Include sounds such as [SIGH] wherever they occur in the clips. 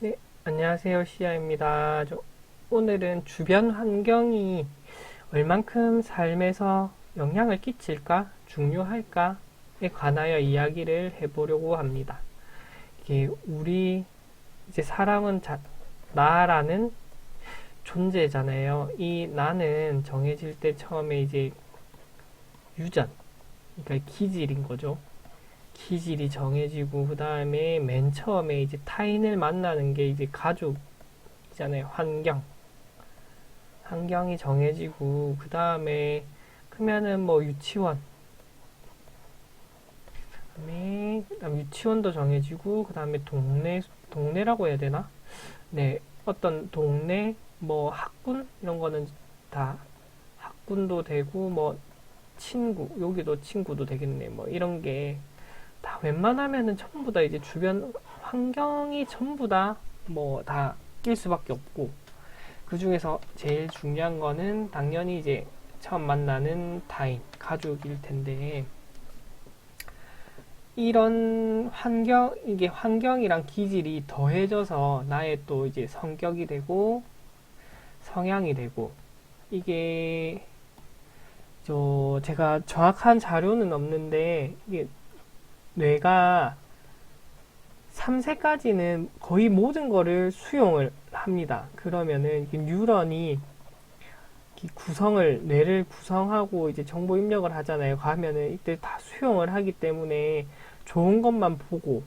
네, 안녕하세요. 시아입니다. 저, 오늘은 주변 환경이 얼만큼 삶에서 영향을 끼칠까, 중요할까에 관하여 이야기를 해보려고 합니다. 이게 우리 이제 사람은 자, 나라는 존재잖아요. 이 나는 정해질 때 처음에 이제 유전, 그러니까 기질인 거죠. 기질이 정해지고 그 다음에 맨 처음에 이제 타인을 만나는 게 이제 가족이잖아요. 환경. 환경이 정해지고 그 다음에 크면은 뭐 유치원. 그다음에 그다음 유치원도 정해지고 그 다음에 동네 동네라고 해야 되나? 네, 어떤 동네 뭐 학군 이런 거는 다 학군도 되고 뭐 친구 여기도 친구도 되겠네 뭐 이런 게다 웬만하면은 전부 다 이제 주변 환경이 전부 다 뭐 다 낄 수밖에 없고 그 중에서 제일 중요한 거는 당연히 이제 처음 만나는 타인, 가족일 텐데 이런 환경, 이게 환경이랑 기질이 더해져서 나의 또 이제 성격이 되고 성향이 되고 이게 저 제가 정확한 자료는 없는데 이게 뇌가 3세까지는 거의 모든 거를 수용을 합니다. 그러면은 뉴런이 구성을 뇌를 구성하고 이제 정보 입력을 하잖아요. 가면은 이때 다 수용을 하기 때문에 좋은 것만 보고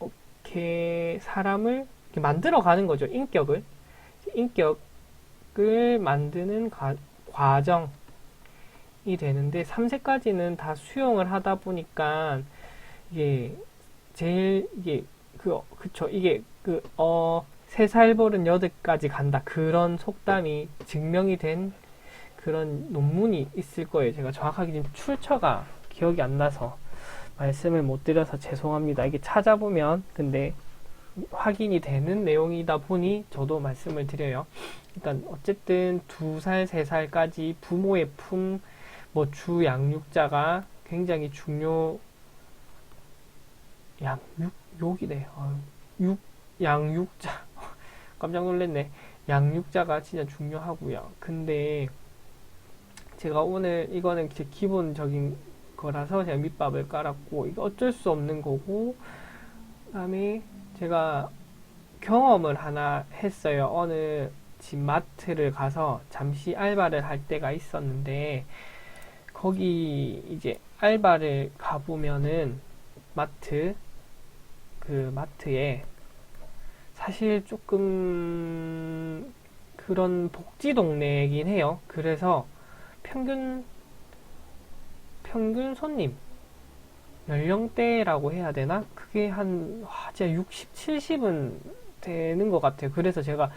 이렇게 사람을 이렇게 만들어 가는 거죠. 인격을 인격을 만드는 가, 과정이 되는데 3세까지는 다 수용을 하다 보니까 이게 제일 이게 그 그쵸 이게 그 어 세살 버른 여덟까지 간다 그런 속담이 증명이 된 그런 논문이 있을 거예요. 제가 정확하게 지금 출처가 기억이 안 나서 말씀을 못 드려서 죄송합니다. 이게 찾아보면 근데 확인이 되는 내용이다 보니 저도 말씀을 드려요. 그러니까 어쨌든 두 살, 세 살까지 부모의 품, 뭐 주 양육자가 굉장히 중요 양육 욕이네. 어, 육 양육자 [LAUGHS] 깜짝 놀랐네. 양육자가 진짜 중요하고요. 근데 제가 오늘 이거는 제 기본적인 거라서 제가 밑밥을 깔았고 이거 어쩔 수 없는 거고 그다음에 제가 경험을 하나 했어요. 어느 집 마트를 가서 잠시 알바를 할 때가 있었는데 거기 이제 알바를 가보면은 마트 그 마트에 사실 조금 그런 복지 동네이긴 해요. 그래서 평균 평균 손님 연령대라고 해야 되나? 그게 한 와, 진짜 60, 70은 되는 것 같아요. 그래서 제가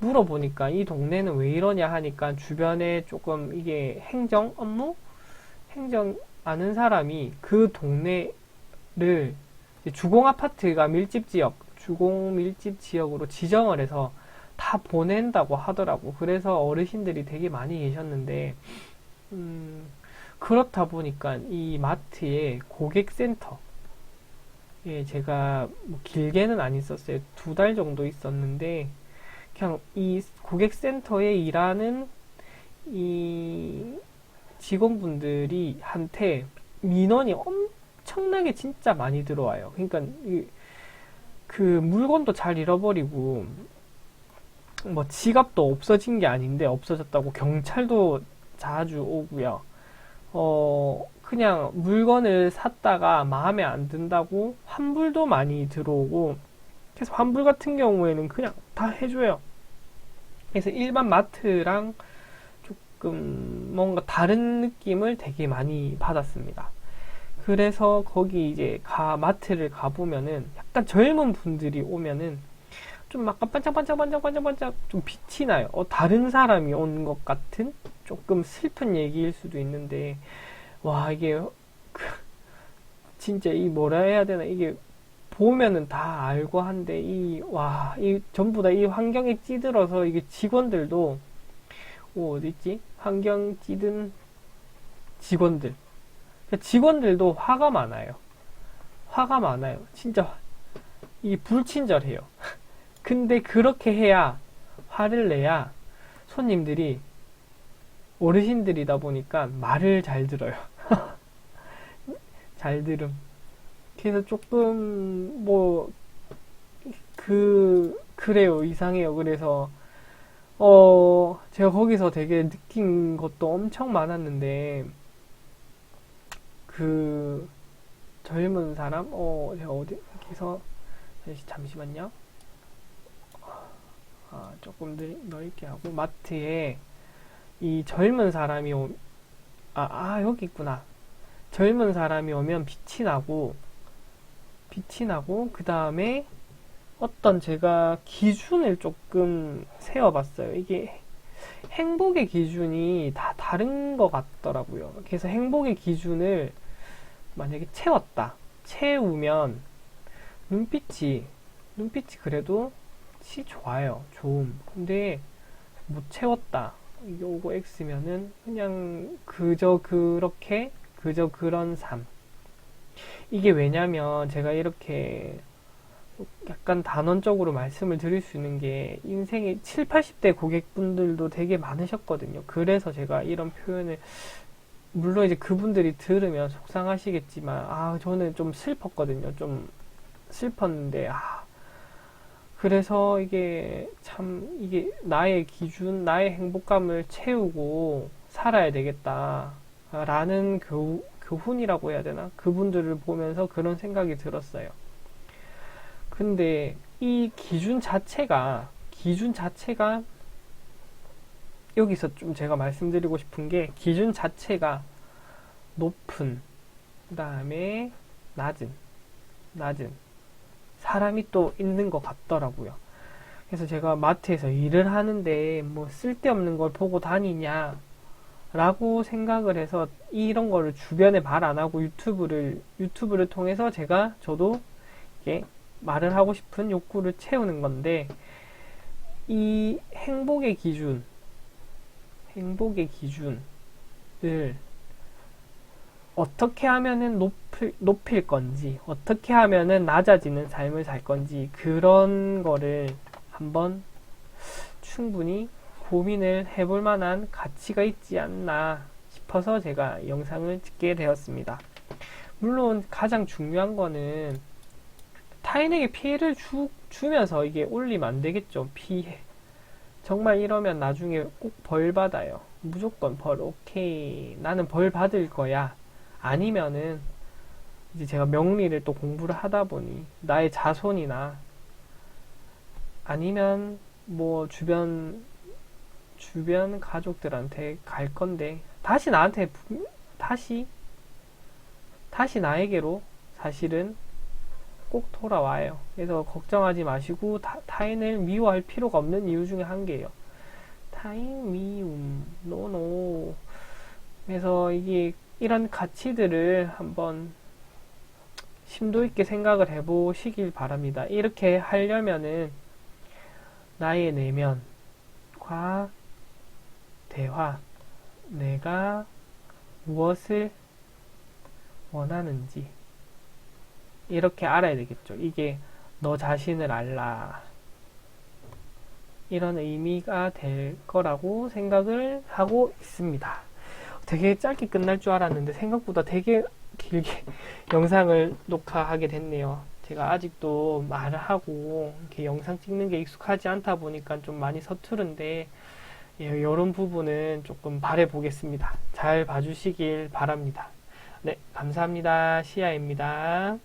물어보니까 이 동네는 왜 이러냐 하니까 주변에 조금 이게 행정 업무 행정 아는 사람이 그 동네를 주공 아파트가 밀집 지역, 주공 밀집 지역으로 지정을 해서 다 보낸다고 하더라고. 그래서 어르신들이 되게 많이 계셨는데, 음, 그렇다 보니까 이 마트에 고객센터, 예, 제가 뭐 길게는 안 있었어요. 두 달 정도 있었는데, 그냥 이 고객센터에 일하는 이 직원분들이 한테 민원이 엄청 나게 진짜 많이 들어와요. 그러니까 그 물건도 잘 잃어버리고 뭐 지갑도 없어진 게 아닌데 없어졌다고 경찰도 자주 오고요. 어 그냥 물건을 샀다가 마음에 안 든다고 환불도 많이 들어오고 그래서 환불 같은 경우에는 그냥 다 해줘요. 그래서 일반 마트랑 조금 뭔가 다른 느낌을 되게 많이 받았습니다. 그래서 거기 이제 가 마트를 가 보면은 약간 젊은 분들이 오면은 좀 약간 반짝반짝반짝반짝반짝 좀 빛이 나요. 어, 다른 사람이 온 것 같은 조금 슬픈 얘기일 수도 있는데 와 이게 그, [LAUGHS] 진짜 이 뭐라 해야 되나 이게 보면은 다 알고 한데 이 와 이 전부 다 이 환경에 찌들어서 이게 직원들도 오, 어디 있지? 환경 찌든 직원들 직원들도 화가 많아요. 화가 많아요. 진짜 이 불친절해요. [LAUGHS] 근데 그렇게 해야 화를 내야 손님들이 어르신들이다 보니까 말을 잘 들어요. [LAUGHS] 잘 들음. 그래서 조금 뭐 그 그래요 이상해요. 그래서 어 제가 거기서 되게 느낀 것도 엄청 많았는데 그 젊은 사람 어 제가 어디 여기서 잠시만요. 아, 조금 더 넓게 하고 마트에 이 젊은 사람이 오, 아, 아 여기 있구나. 젊은 사람이 오면 빛이 나고 빛이 나고 그 다음에 어떤 제가 기준을 조금 세워봤어요. 이게 행복의 기준이 다 다른 것 같더라고요. 그래서 행복의 기준을 만약에 채웠다. 채우면 눈빛이 눈빛이 그래도 치 좋아요. 좋음. 근데 못 채웠다. 요거 X면은 그냥 그저 그렇게 그저 그런 삶. 이게 왜냐면 제가 이렇게 약간 단언적으로 말씀을 드릴 수 있는 게 인생의 7, 80대 고객분들도 되게 많으셨거든요. 그래서 제가 이런 표현을 물론 이제 그분들이 들으면 속상하시겠지만 아 저는 좀 슬펐거든요. 좀 슬펐는데 아 그래서 이게 참 이게 나의 기준, 나의 행복감을 채우고 살아야 되겠다라는 교, 교훈이라고 해야 되나? 그분들을 보면서 그런 생각이 들었어요. 근데 이 기준 자체가 기준 자체가 여기서 좀 제가 말씀드리고 싶은 게 기준 자체가 높은 그 다음에 낮은 낮은 사람이 또 있는 것 같더라고요. 그래서 제가 마트에서 일을 하는데 뭐 쓸데없는 걸 보고 다니냐 라고 생각을 해서 이런 거를 주변에 말 안 하고 유튜브를 유튜브를 통해서 제가 저도 이게 말을 하고 싶은 욕구를 채우는 건데 이 행복의 기준 행복의 기준을 어떻게 하면은 높을, 높일 건지, 어떻게 하면은 낮아지는 삶을 살 건지, 그런 거를 한번 충분히 고민을 해볼 만한 가치가 있지 않나 싶어서 제가 영상을 찍게 되었습니다. 물론 가장 중요한 거는 타인에게 피해를 주, 주면서 이게 올리면 안 되겠죠. 피해. 정말 이러면 나중에 꼭 벌 받아요. 무조건 벌, 오케이. 나는 벌 받을 거야. 아니면은 이제 제가 명리를 또 공부를 하다 보니 나의 자손이나 아니면 뭐 주변 주변 가족들한테 갈 건데 다시 나한테 다시 다시 나에게로 사실은 꼭 돌아와요. 그래서 걱정하지 마시고 타, 타인을 미워할 필요가 없는 이유 중에 한 개예요. 타인 미움, 노노. 그래서 이게 이런 가치들을 한번 심도 있게 생각을 해보시길 바랍니다. 이렇게 하려면은 나의 내면과 대화, 내가 무엇을 원하는지 이렇게 알아야 되겠죠. 이게 너 자신을 알라. 이런 의미가 될 거라고 생각을 하고 있습니다. 되게 짧게 끝날 줄 알았는데 생각보다 되게 길게 [LAUGHS] 영상을 녹화하게 됐네요. 제가 아직도 말을 하고 이렇게 영상 찍는 게 익숙하지 않다 보니까 좀 많이 서투른데 예, 이런 부분은 조금 바래 보겠습니다. 잘 봐주시길 바랍니다. 네, 감사합니다. 시아입니다.